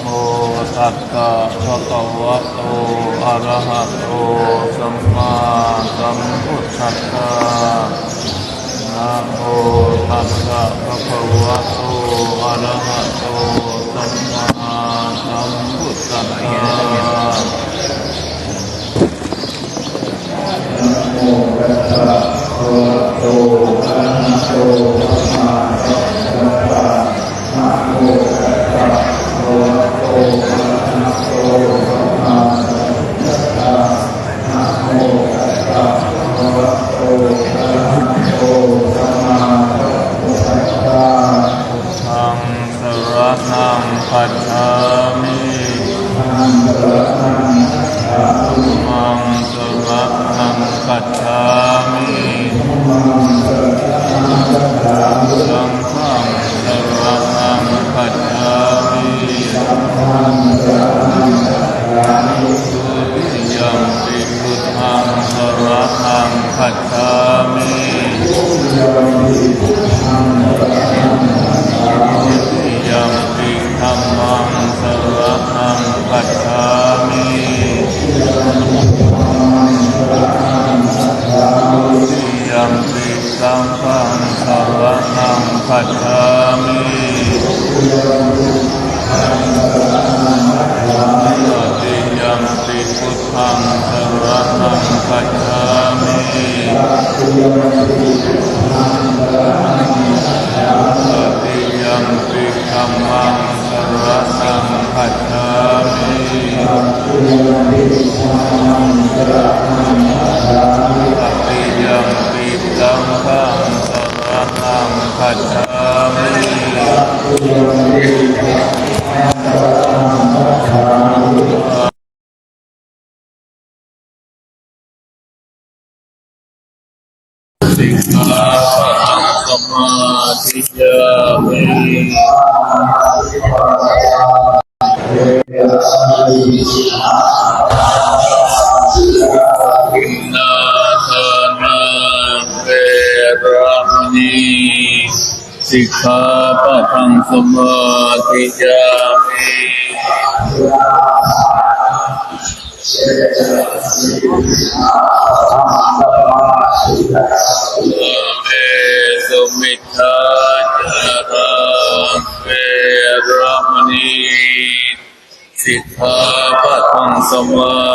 โมตัสสะภะคะวะโตอะระหะโตสัมมาสัมพุทธัสสะนะโมตัสสะภะคะวะโตอะระหะโตสัมมาสัมพุทธัสสะธั งะทังสมา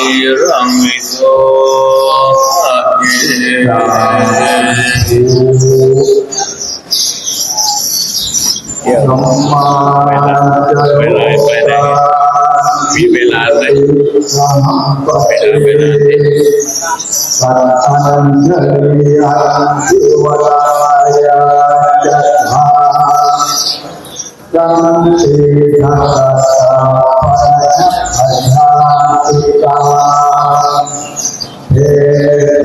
อยะมัจจปมาทานาเวรมณีวิชาสัพพะสัพพะทิยามิ อานิสัญจสิกขาปัฏฐานิสีเลนะสุขวิญญันติ สาธุ สีเลนะโอภะคัมปะทาสีเลนะนิพุติยันติตัสมาสีรังวิโสภะเย สมมาจ ไปเลยไปเลยมีเวลาเลย สัมปะ ไปเลยไปเลย สัตตัญจริยันติวรายาจัตถาจันติทัสสะปัญญาติกา า เท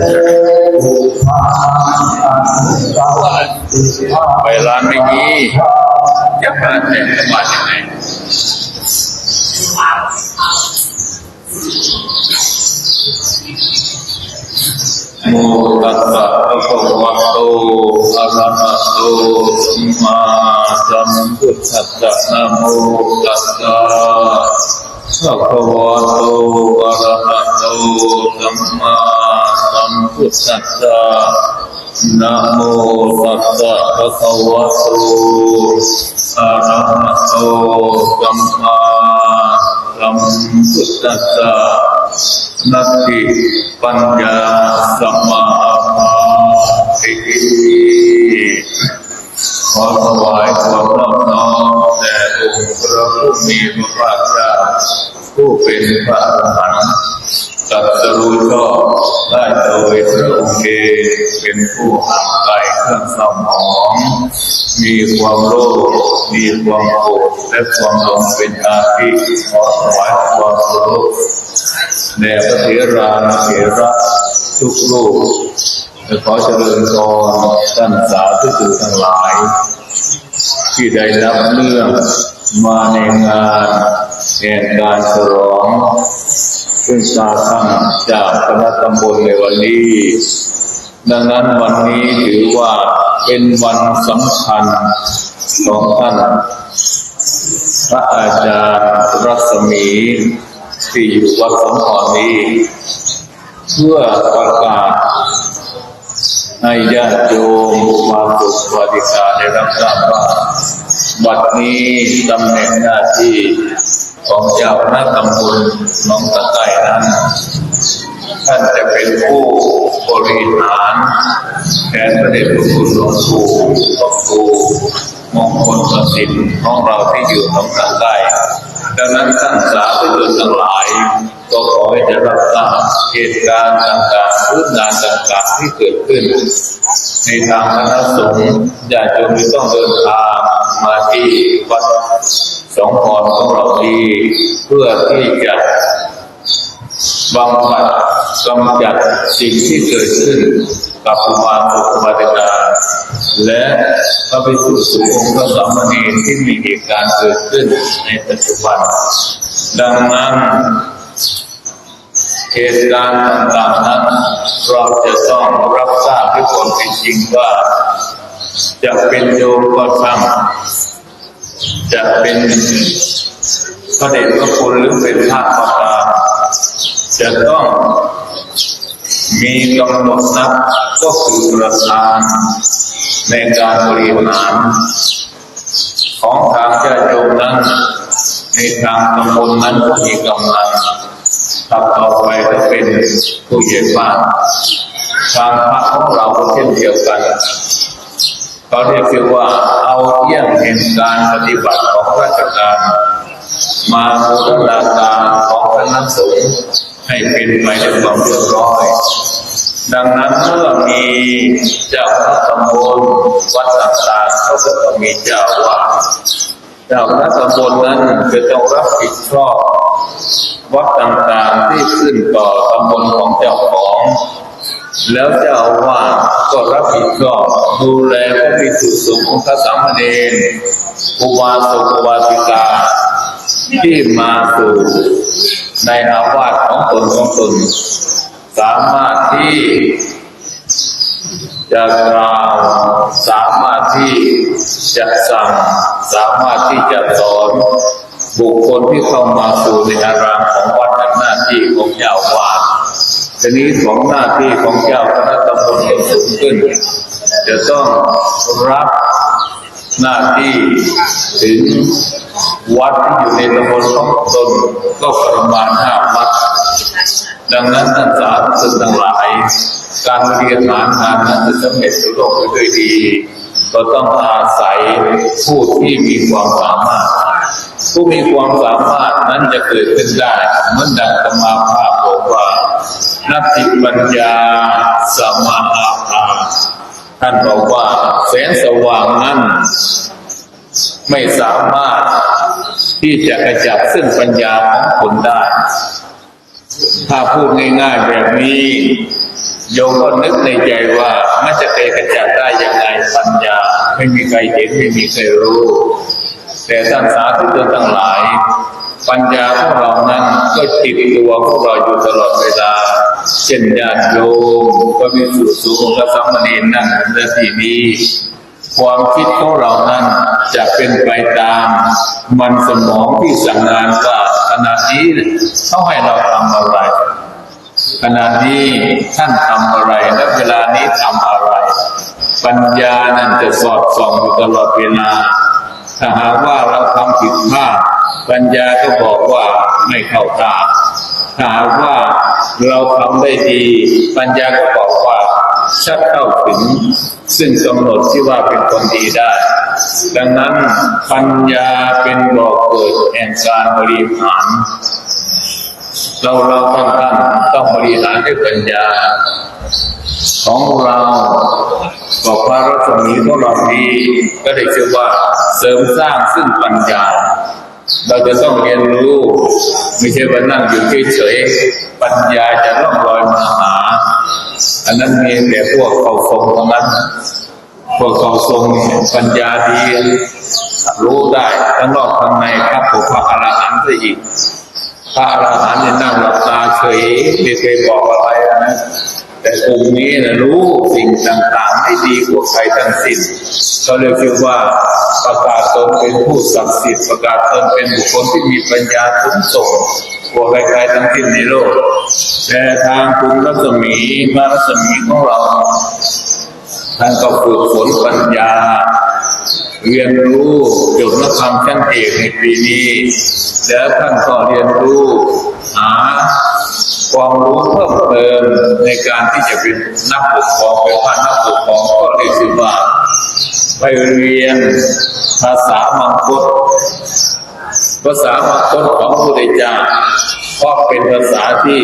เตอุปาอันตาติภาเวลาไม่มีจะมาแต่สมาธิไหนโมตัสสะภะคะวะโตอะระหะโตสัมมาสัมพุทธัสสะนะโมตัสสะ ภะคะวะโตอะระหะโตสัมมาสัมพุทธัสสะนะโมตัสสะภะคะวะโตอะระหะโตสัมมาสัมพุทธัสสะนัตติปัญญาสัมมาทิฏฐิขอถวายความนอบน้อมแด่องค์พระผู้มีพระภาคเจ้า ผู้เป็นพระอรหันต์ตรัสรู้ชอบได้โดยพระองค์เองเป็นผู้ห่างไกลเครื่องเศร้าหมอง มีความโลภมีความโกรธและความหลงเป็นอาทิขอถวายความเคารพแด่พระเถรานุเถระทุกรูปและขอเจริญพรท่านสาธุชนทั้งหลาย ที่ได้รับเนื่อง มาในงานแห่งการฉลองขึ้นสาขังจากคณะตำบลในวันนี้ ดังนั้นวันนี้ถือว่าเป็นวันสำคัญของท่าน พระอาจารย์รัศมีที่อยู่วัดสมพรนี้ เพื่อประกาศให้ญาติโยมมาสุขวาติกาได้รับทราบว่า บัดนี้ตำแหน่งหน้าที่ของเจ้าหน้าตำบลน้องตะไคร่นั้นท่านจะเป็นผู้บริหารแทนพระเดชพระคุณหลวงปู่หลวงปู่มงคลสถิตของเราที่อยู่ตรงกลางใต้ดังนั้นท่านสาธุชนทั้งหลาย ก็ขอให้ได้รับทราบเหตุการณ์ต่างๆพื้นงานต่างๆที่เกิดขึ้น ในทางคณะสงฆ์ญาติโยมที่ต้องเดินทาง มาที่วัดสองพรของเราดีเพื่อที่จะบำบัดกำจัดสิ่งที่เกิดขึ้นกับอุบาสกอุบาสิกาและพระภิกษุสงฆ์พระสามเณรที่มีเหตุการณ์เกิดขึ้นในปัจจุบัน ดังนั้นเหตุการณ์ต่างๆนั้นเราจะต้องรับทราบด้วยความเป็นจริงว่า จะเป็นโยมก็ทำจะเป็นพระเดชพระคุณหรือเป็นพระก็ตามจะต้องมีกำหนดนับก็คือประธานในการบริหารของทางญาติโยมนั้น ในทางตำบลนั้นก็มีกำลังตัดต่อไปก็เป็นผู้ใหญ่บ้านทางพระของเราก็เช่นเดียวกัน เขาเรียกว่าเอาเยี่ยงแห่งการปฏิบัติของราชการ มาบูรณาการของคณะสงฆ์ให้เป็นไปด้วยความเรียบร้อย ดังนั้นเมื่อมีเจ้าพระตำบลวัดต่างๆเขาก็ต้องมีเจ้าวาดเจ้าพระตำบลนั้นจะต้องรับผิดชอบวัดต่างๆที่ขึ้นต่อตำบลของเจ้าของ แล้วเจ้าอาวาก็รับผิดชอบดูแลพระภิกษุสงฆ์พระสามเณรอุบาสกอุบาสิกา ที่มาสู่ในอาวาสของตนของตนสามารถที่จะกล่าวสามารถที่จะสั่ง สามารถที่จะสอนบุคคลที่เข้ามาสู่ในอาราม ทีนี้ของหน้าที่ของเจ้าคณะตำบลก็สูงขึ้น จะต้องรับหน้าที่ถึงวัดที่อยู่ในตำบลของตนก็ประมาณห้าวัด ดังนั้นท่านสาธุชนทั้งหลาย การบริหารงานนั้นจะสำเร็จรุ่งโรจน์ไปด้วยดี ก็ต้องอาศัยผู้ที่มีความสามารถ ผู้มีความสามารถนั้นจะเกิดขึ้นได้เหมือนดังธรรมาภาพ นัตติปัญญาสมาอาภาท่านบอกว่าแสงสว่างนั้น ไม่สามารถที่จะกระจับซึ่งปัญญาของคนได้ ถ้าพูดง่ายๆแบบนี้โยมก็นึกในใจว่ามันจะไปกระจัดได้ยังไงปัญญา ไม่มีใครเห็นไม่มีใครรู้ แต่ท่านสาธุชนทั้งหลาย ปัญญาของเรานั้นก็ติดตัวพวกเราอยู่ตลอดเวลา เช่นญาติโยมก็มีสุสูงและสามเณรนั่งในที่นี้ความคิดของเรานั้นจะเป็นไปตาม มันสมองที่สั่งงานว่าขณะนี้เขาให้เราทำอะไรขณะนี้ท่านทำอะไรและเวลานี้ทำอะไร ปัญญานั้นจะสอดส่องอยู่ตลอดเวลาถ้าหากว่าเราทำผิดพลาดปัญญาก็บอกว่าไม่เข้าตา หากว่าเราทำได้ดี ปัญญาก็บอกว่าชัดเข้าถึง ซึ่งกำหนดที่ว่าเป็นคนดีได้ ดังนั้นปัญญาเป็นบ่อกเกิดแห่งการบริหารเราเราท่านท่านต้องบริหารด้วยปัญญา ของเราบอกว่ารัศมีของเราดีก็ได้ชื่อว่าเสริมสร้างซึ่งปัญญา เราจะต้องเรียนรู้ ไม่ใช่ว่านั่งอยู่เฉยๆปัญญาจะล่องลอยมาหา อันนั้นมีแต่พวกเขาทรงเท่านั้นพวกเขาทรงปัญญาดีรู้ได้ทั้งนอกทั้งในครับผมพระอรหันต์ซะอีกพระอรหันต์เนี่ยนั่งหลับตาเฉยไม่เคยบอกอะไรนะ แต่กลุ่มนี้นะรู้สิ่งต่างๆให้ดีกว่าใครทั้งสิ้นก็เลยคิดว่าประกาศตนเป็นผู้ศักดิ์สิทธิ์ประกาศตนเป็นบุคคลที่มีปัญญาทุงส่งกว่าใครๆทั้งสิ้นในโลกแต่ทางคุณรัศมีพระรัศมีของเราท่านก็ฝึกฝนปัญญา เรียนรู้จบนักธรรมชั้นเอกในปีนี้ แล้วท่านก็เรียนรู้หา ความรู้เพิ่มเติมในการที่จะเป็นนักปกครองเป็นพานักปกครองก็เรียกชื่อว่าไปเรียนภาษามังคุดภาษามังคุดของพระพุทธเจ้าเพราะเป็นภาษาที่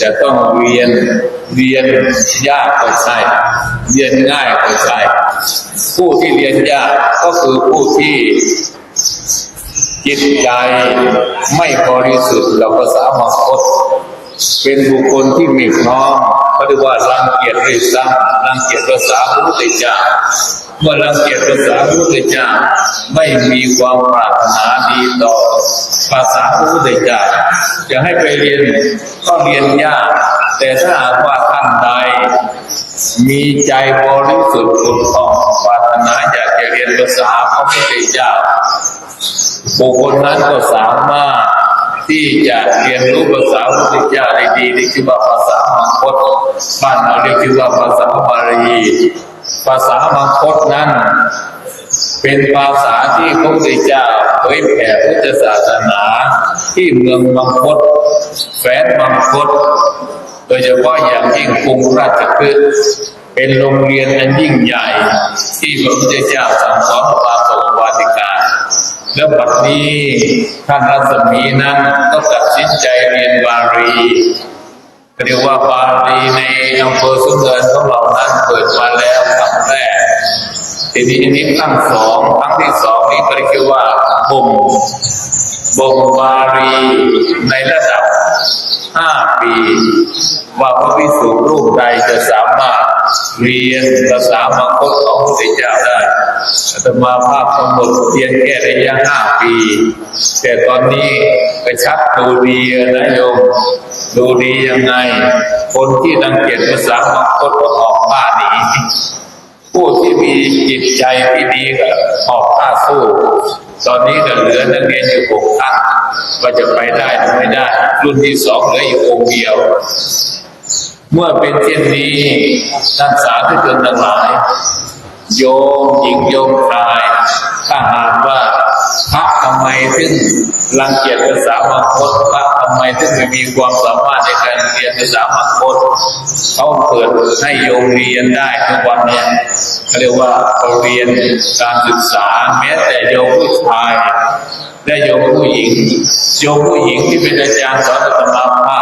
จะต้องเรียนเรียนยากก็ใช่เรียนง่ายก็ใช่ผู้ที่เรียนยากก็คือผู้ที่จิตใจไม่บริสุทธิ์เราภาษามังคุด เป็นบุคคลที่มีพร้อมเขาเรียกว่ารังเกียจด้วยซ้ำรังเกียจภาษาพระพุทธเจ้าเมื่อรังเกียจภาษาพระพุทธเจ้าไม่มีความปรารถนาดีต่อภาษาพระพุทธเจ้าจะให้ไปเรียนก็เรียนยาก แต่ถ้าหากว่าท่านใดมีใจบริสุทธิ์ผุดผ่องปรารถนาอยากจะเรียนภาษาพระพุทธเจ้าบุคคลนั้นก็สามารถ ที่จะเรียนรู้ภาษาพระพุทธเจ้าได้ดีนี่คือว่าภาษามังคตบ้านเราเรียกคือว่าภาษาบาลีภาษามังคตนั้น เป็นภาษาที่พระพุทธเจ้าเผยแผ่พุทธศาสนา ที่เมืองมังคตแฝดมังคตโดยเฉพาะอย่างยิ่งกรุงราชคฤห์เป็นโรงเรียนอันยิ่งใหญ่ ที่พระพุทธเจ้าสั่งสอนวาสกวาติ แล้วบัดนี้ท่านรัศมีนั้นก็ตัดสินใจเรียนบาลีเรียกว่าบาลีในอำเภอสุนเนินของเรานั้นเปิดมาแล้วครั้งแรกทีนี้อันนี้ครั้งสองครั้งที่สองนี้ก็เรียกว่าบ่มบ่มบาลีในระดับห้าปี ว่าพระวิสุรูปใดจะสามารถ เรียนภาษามังคุดของพระพุทธเจ้าได้อาตมาภาพกำหนดเพียงแค่ระยะห้าปี แต่ตอนนี้ไปชักดูดีนะโยม ดูดียังไง คนที่รังเกียจภาษามังคุดก็ออกบ้านหนีผู้ที่มีจิตใจที่ดีก็ออกท่าสู้ ตอนนี้ก็เหลือนักเรียนอยู่หกท่านว่าจะไปได้หรือไม่ได้ รุ่นที่สองเหลืออยู่องค์เดียว เมื่อเป็นเช่นนี้ท่านสาธุชนทั้งหลาย โยมหญิงโยมชายถ้าหากว่าพระทำไมถึงรังเกียจภาษามังคตพระทำไมถึงไม่มีความสามารถในการเรียนภาษามังคตเขาเปิดให้โยมเรียนได้ทุกวันเนี่ยเขาเรียกว่าเรียนการศึกษาแม้แต่โยมผู้ชายและโยมผู้หญิงโยมผู้หญิงที่เป็นอาจารย์สอนธรรมภาพ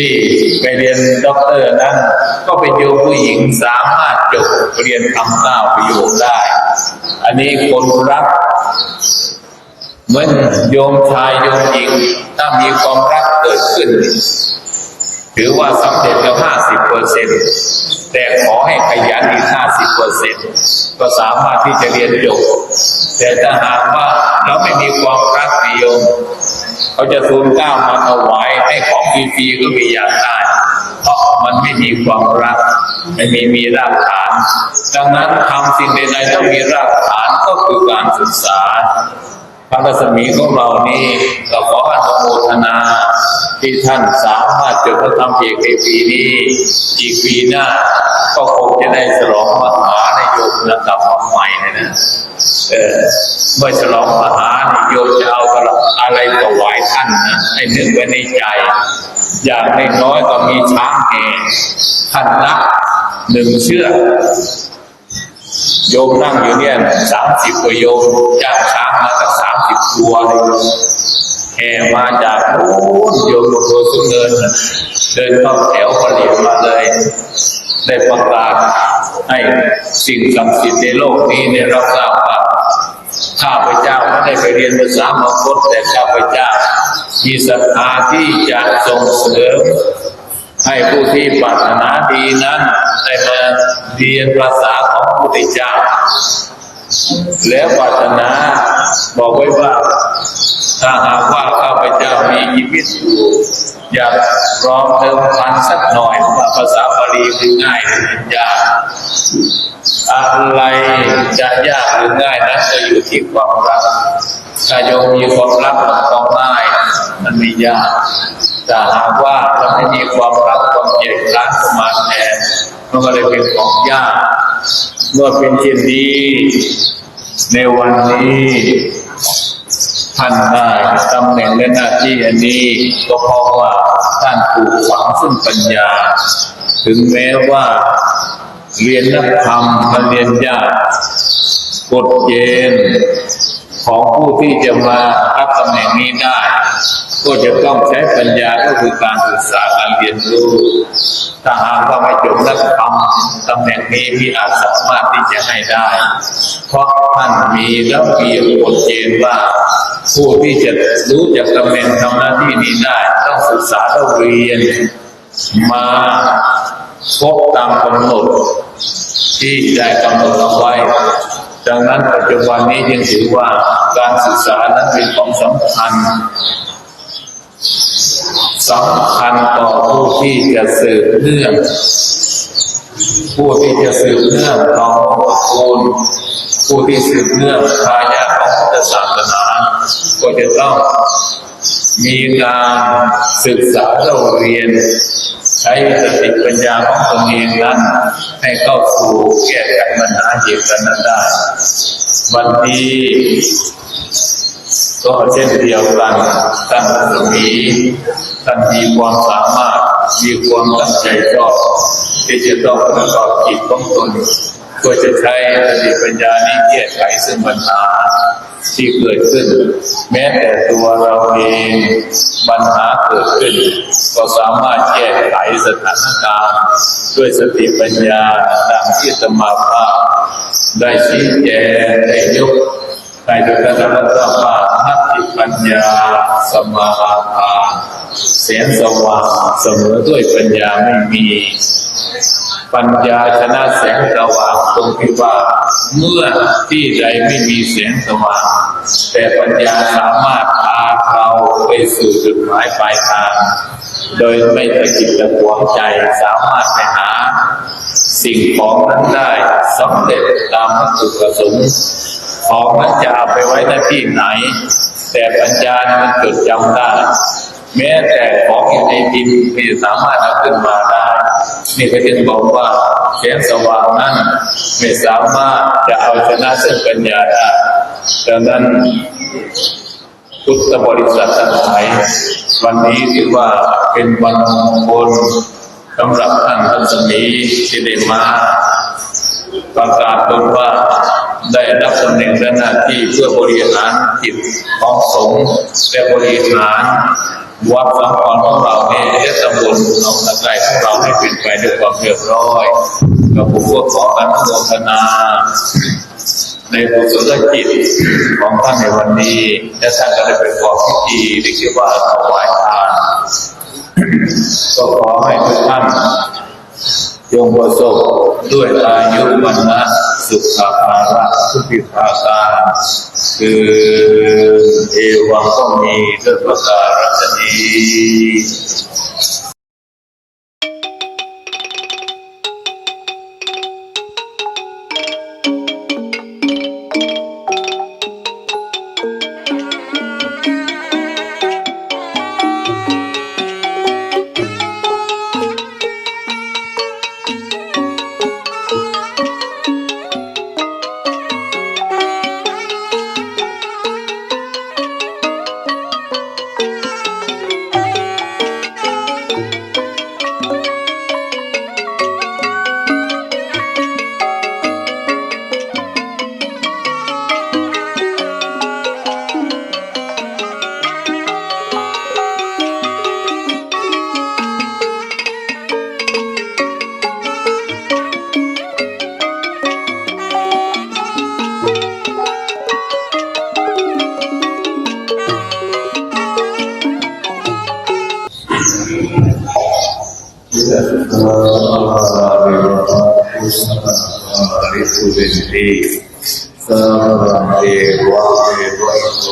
ที่ไปเรียนด็อกเตอร์นั้น ก็เป็นโยมผู้หญิงสามารถจบเรียนทำเก้าประโยคได้ อันนี้คนรักเหมือนโยมชายโยมหญิง ถ้ามีความรักเกิดขึ้น ถือว่าสำเร็จแล้วห้าสิบเปอร์เซ็นตแต่ขอให้ขยันอีกห้าสิบเปอร์เซ็นตก็สามารถที่จะเรียนจบแต่ถ้าหากว่าเราไม่มีความรักนิยม เขาจะทูลกล้ามาถวายให้ของฟรีๆก็มีอยากได้เพราะมันไม่มีความรัก ไม่มีมีรากฐาน ดังนั้นทำสิ่งใดๆต้องมีรากฐานก็คือการศึกษา พระรัศมีของเรานี่ก็ขออนุโมทนา ที่ท่านสามารถจดพระธรรมเอกในปีนี้ อีกปีหน้า ก็คงจะได้ฉลองมหาในโยมระดับใหม่เลยนะเออเมื่อฉลองมหานิยมจะเอาอะไรถวายท่านนะให้นึกไว้ในใจ อย่างน้อยก็มีช้างแห่ท่านละหนึ่งเชือก โยมนั่งอยู่เนี่ยสามสิบกว่าโยมจ้างช้างมาตั้งสามสิบตัวเลยแห่มาจากโอ้โยมตัวสุดเดินเดินเข้าแถวผลิตมาเลย ได้ประกาศให้สิ่งศักดิ์สิทธิ์ในโลกนี้เนี่ยรับทราบว่าข้าพเจ้าไม่ได้ไปเรียนภาษามคตแต่ข้าพเจ้ามีศรัทธาที่จะส่งเสริม ให้ผู้ที่ปรารถนาดีนั้นได้มาเรียนภาษาของพระพุทธเจ้าแล้วปรารถนาบอกไว้ว่า ถ้าหากว่าข้าพเจ้ามีชีวิตอยู่อยากรองเติมพันสักหน่อยว่าภาษาบาลีมันง่ายหรือยากอะไรจะยากหรือง่ายนั้นก็อยู่ที่ความรักถ้าโยมมีความรักมันก็ง่าย มันไม่ยาก แต่หากว่าเราไม่มีความรักความเกลียดรักมาแทนมันก็เลยเป็นของยากเมื่อเป็นเช่นนี้ในวันนี้ท่านได้ตำแหน่งและหน้าที่อันนี้ก็เพราะว่าท่านปลูกฝังซึ่งปัญญา ถึงแม้ว่าเรียนนักธรรมมันเรียนยากกฎเกณฑ์ของผู้ที่จะมารับตำแหน่งนี้ได้ ก็จะต้องใช้ปัญญาก็คือการศึกษาการเรียนรู้ถ้าหากว่าไม่จบนักธรรมตำแหน่งนี้ที่อาจสามารถที่จะให้ได้ เพราะท่านมีระเบียบกฎเกณฑ์ว่า ผู้ที่จะรู้จักตำแหน่งทำหน้าที่นี้ได้ ต้องศึกษาต้องเรียน มาพบตามกำหนดที่ได้กำหนดเอาไว้ดังนั้นปัจจุบันนี้ยังถือว่าการศึกษานั้นเป็นของสำคัญ สำคัญต่อผู้ที่จะสืบเนื่อง ผู้ที่จะสืบเนื่องต่อพระคุณผู้ที่สืบเนื่องทายาทของพุทธศาสนาก็จะต้องมีการศึกษาเราเรียน ใช้สติปัญญาของตนเองนั้น ให้เข้าสู่แก้ไขปัญหาเหตุการณ์นั้นได้ วันนี้ ก็เช่นเดียวกันท่านสมีท่านมีความสามารถมีความตั้งใจชอบที่จะต้องประกอบจิตของตนเพื่อจะใช้สติปัญญานี้แก้ไขซึ่งปัญหาที่เกิดขึ้น แม้แต่ตัวเราเองปัญหาเกิดขึ้น ก็สามารถแก้ไขสถานการณ์ด้วยสติปัญญาดังที่สมาภาพได้ชี้แจงได้ยก ในโดยการรับทราบว่านัติปัญญาสมาภาแสงสว่างเสมอด้วยปัญญาไม่มี ปัญญาชนะแสงสว่างตรงที่ว่า เมื่อที่ใดไม่มีแสงสว่างแต่ปัญญาสามารถพาเราไปสู่จุดหมายปลายทาง โดยไม่ตะกิดตะขวงใจสามารถไปหา สิ่งของนั้นได้สำเร็จตามวัตถุประสงค์ ของนั้นจะเอาไปไว้ในที่ไหน แต่ปัญญานั้นมันจดจำได้ แม้แต่ของอยู่ในดินไม่สามารถเอาขึ้นมาได้นี่ก็จึงบอกว่าแสงสว่างนั้นไม่สามารถจะเอาชนะซึ่งปัญญาได้ดังนั้นพุทธบริษัททั้งหลายวันนี้ถือว่าเป็นวันมงคลสำหรับท่านทัศมีที่ได้มาประกาศตนว่า ได้รับตำแหน่งและหน้าที่เพื่อบริหารจิตของสงฆ์และบริหารวัดสังฆรของเราเนี่ยและตำบลหนองตะไคร้ของเราให้เป็นไปด้วยความเรียบร้อยกับผมก็ขออนุโมทนา ในบุศลจิตของท่านในวันนี้และท่านก็ได้ไปประกอบพิธีที่เรียกว่าถวายทานก็ขอให้ทุกท่านจงประสบด้วยอายุวันนะ สุขภาระสุขิภาการคือเอวังก็มีด้วยประการฉนี้